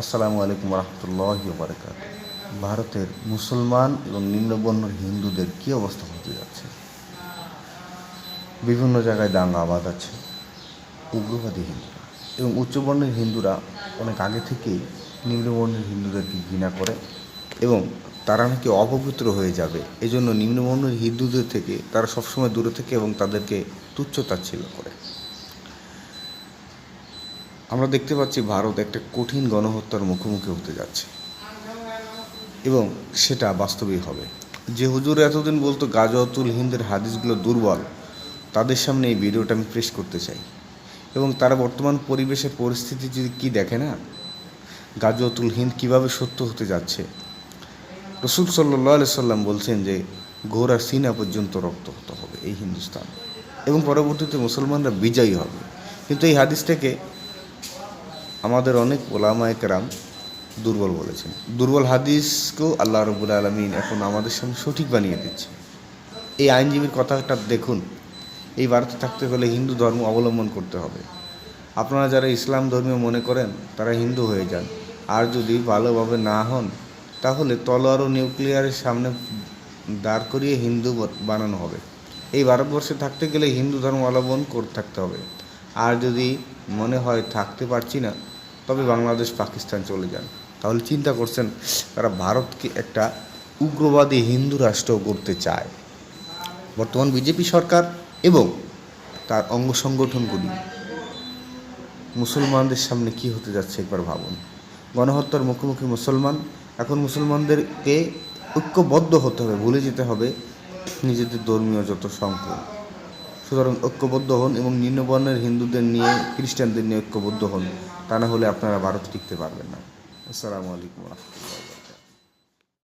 আসসালামু আলাইকুম রহমতুল্লাহ বারকাত ভারতের মুসলমান এবং নিম্নবর্ণের হিন্দুদের কী অবস্থা হতে যাচ্ছে? বিভিন্ন জায়গায় দাঙ্গা, আবাদ আছে। উগ্রবাদী হিন্দুরা এবং উচ্চবর্ণের হিন্দুরা অনেক আগে থেকেই নিম্নবর্ণের হিন্দুদেরকে ঘৃণা করে এবং তারা নাকি অপবিত্র হয়ে যাবে। এজন্য নিম্নবর্ণের হিন্দুদের থেকে তারা সবসময় দূরে থেকে এবং তাদেরকে তুচ্ছ তাচ্ছিল্য করে। আমরা দেখতে পাচ্ছি ভারত একটা কঠিন গণহত্যার মুখোমুখি হতে যাচ্ছে। এবং সেটা বাস্তবেই হবে। যে হুজুর এতদিন বলতো গাজওয়াতুল হিন্দের হাদিসগুলো দুর্বল, তাদের সামনে এই ভিডিওটা আমি প্রেস করতে চাই। এবং তারা বর্তমান পরিবেশের পরিস্থিতি যদি কি দেখে না গাজওয়াতুল হিন্দ কীভাবে সত্য হতে যাচ্ছে? রসুল সাল্লাহ সাল্লাম বলছেন যে ঘোড়া সিনা পর্যন্ত রক্ত হতে হবে এই হিন্দুস্তান। এবং পরবর্তীতে মুসলমানরা বিজয়ী হবে। কিন্তু এই হাদিসটাকে আমাদের অনেক ওলামায় কেরাম দুর্বল বলেছেন। দুর্বল হাদিসকেও আল্লাহ রবুল আলমিন এখন আমাদের সামনে সঠিক বানিয়ে দিচ্ছে। এই আইনজীবীর কথাটা দেখুন, এই ভারতে থাকতে হলে হিন্দু ধর্ম অবলম্বন করতে হবে। আপনারা যারা ইসলাম ধর্মীয় মনে করেন, তারা হিন্দু হয়ে যান। আর যদি ভালোভাবে না হন, তাহলে তলোয়ার ও নিউক্লিয়ারের সামনে দাঁড় করিয়ে হিন্দু বানানো হবে। এই ভারতবর্ষে থাকতে গেলে হিন্দু ধর্ম অবলম্বন করতে থাকতে হবে। আর যদি মনে হয় থাকতে পারছি না, তবে বাংলাদেশ পাকিস্তান চলে যান। তাহলে চিন্তা করছেন তারা ভারতকে একটা উগ্রবাদী হিন্দু রাষ্ট্র করতে চায়। বর্তমান বিজেপি সরকার এবং তার অঙ্গ সংগঠনগুলি। মুসলমানদের সামনে কি হতে যাচ্ছে একবার ভাবুন। গণহত্যার মুখোমুখি মুসলমান। এখন মুসলমানদেরকে ঐক্যবদ্ধ হতে হবে, ভুলে যেতে হবে। নিজেদের ধর্মীয় যত সংকট। সুতরাং ঐক্যবদ্ধ হন এবং নিম্নবর্ণের হিন্দুদের নিয়ে, খ্রিস্টানদের নিয়ে ঐক্যবদ্ধ হন। তা না হলে আপনারা ভারত টিকতে পারবেন না। আসসালামু আলাইকুম রহমতুল্লাহ।